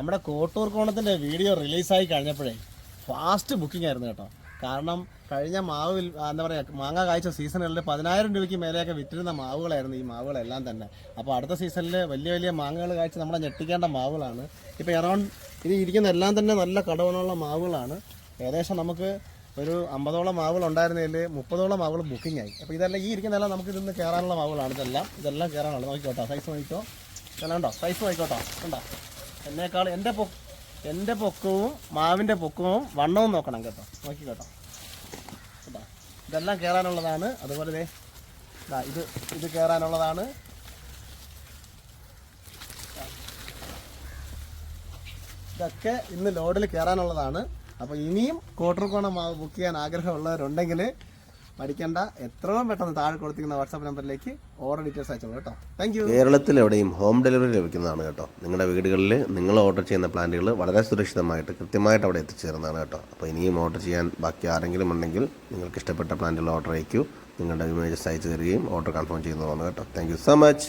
നമ്മുടെ കോട്ടൂർ കോണത്തിന്റെ വീഡിയോ റിലീസായി കഴിഞ്ഞപ്പോഴേ fast booking ആയിരുന്നു കേട്ടോ. കാരണം കഴിഞ്ഞ മാവ് എന്താ പറയുക മാങ്ങ കായ്ച്ച സീസണുകളിൽ പതിനായിരം രൂപയ്ക്ക് മേലെയൊക്കെ വിറ്റിരുന്ന മാവുകളായിരുന്നു ഈ മാവുകളെല്ലാം തന്നെ. അപ്പോൾ അടുത്ത സീസണിൽ വലിയ വലിയ മാങ്ങകൾ കായ്ച്ച് നമ്മളെ ഞെട്ടിക്കേണ്ട മാവുകളാണ്. ഇപ്പോൾ എറൗണ്ട് ഇത് ഇരിക്കുന്ന എല്ലാം തന്നെ നല്ല കടവണമുള്ള മാവുകളാണ്. ഏകദേശം നമുക്ക് ഒരു അമ്പതോളം മാവുകൾ ഉണ്ടായിരുന്നതിൽ മുപ്പതോളം മാവുകൾ ബുക്കിംഗ് ആയി. അപ്പോൾ ഇതെല്ലാം ഈ ഇരിക്കുന്നതെല്ലാം നമുക്ക് ഇതിന്ന് കയറാനുള്ള മാവുകളാണ്. ഇതെല്ലാം ഇതെല്ലാം കയറാനുള്ളത്. നോക്കിക്കോട്ടോ സൈസ് നോക്കിക്കോ. ഇതെല്ലാം ഉണ്ടോ? സൈസ് നോക്കിക്കോട്ടോ. ഉണ്ടോ എന്നേക്കാൾ എന്റെ പൊ എന്റെ പൊക്കവും മാവിന്റെ പൊക്കവും വണ്ണവും നോക്കണം കേട്ടോ. നോക്കി കേട്ടോ. കേട്ടോ. ഇതെല്ലാം കയറാനുള്ളതാണ് അതുപോലെ ദേ ഇത് ഇത് കയറാനുള്ളതാണ് ഇതൊക്കെ ഇന്ന് ലോഡിൽ കയറാനുള്ളതാണ് അപ്പോൾ ഇനിയും കോട്ടർക്കോണ മാവ് ബുക്ക് ചെയ്യാൻ ആഗ്രഹമുള്ളവരുണ്ടെങ്കിൽ മടിക്കേണ്ട. എത്രയും പെട്ടെന്ന് താഴെ കൊടുത്തിരിക്കുന്ന വാട്സാപ്പ് നമ്പറിലേക്ക് ഓർഡർ ഡീറ്റെയിൽസ് അയച്ചോളൂ കേട്ടോ. താങ്ക് യു കേരളത്തിൽ എവിടെയും ഹോം ഡെലിവറി ലഭിക്കുന്നതാണ് കേട്ടോ. നിങ്ങളുടെ വീടുകളിൽ നിങ്ങൾ ഓർഡർ ചെയ്യുന്ന പ്ലാന്റുകൾ വളരെ സുരക്ഷിതമായിട്ട് കൃത്യമായിട്ട് അവിടെ എത്തിച്ചേരുന്നതാണ് കേട്ടോ. അപ്പോൾ ഇനിയും ഓർഡർ ചെയ്യാൻ ബാക്കി ആരെങ്കിലും ഉണ്ടെങ്കിൽ നിങ്ങൾക്ക് ഇഷ്ടപ്പെട്ട പ്ലാന്റുകൾ ഓർഡർ അയക്കൂ. നിങ്ങളുടെ ഇമേജസ് അയച്ചു തരികയും ഓർഡർ കൺഫേം ചെയ്യുന്നതാണ് കേട്ടോ. Thank so much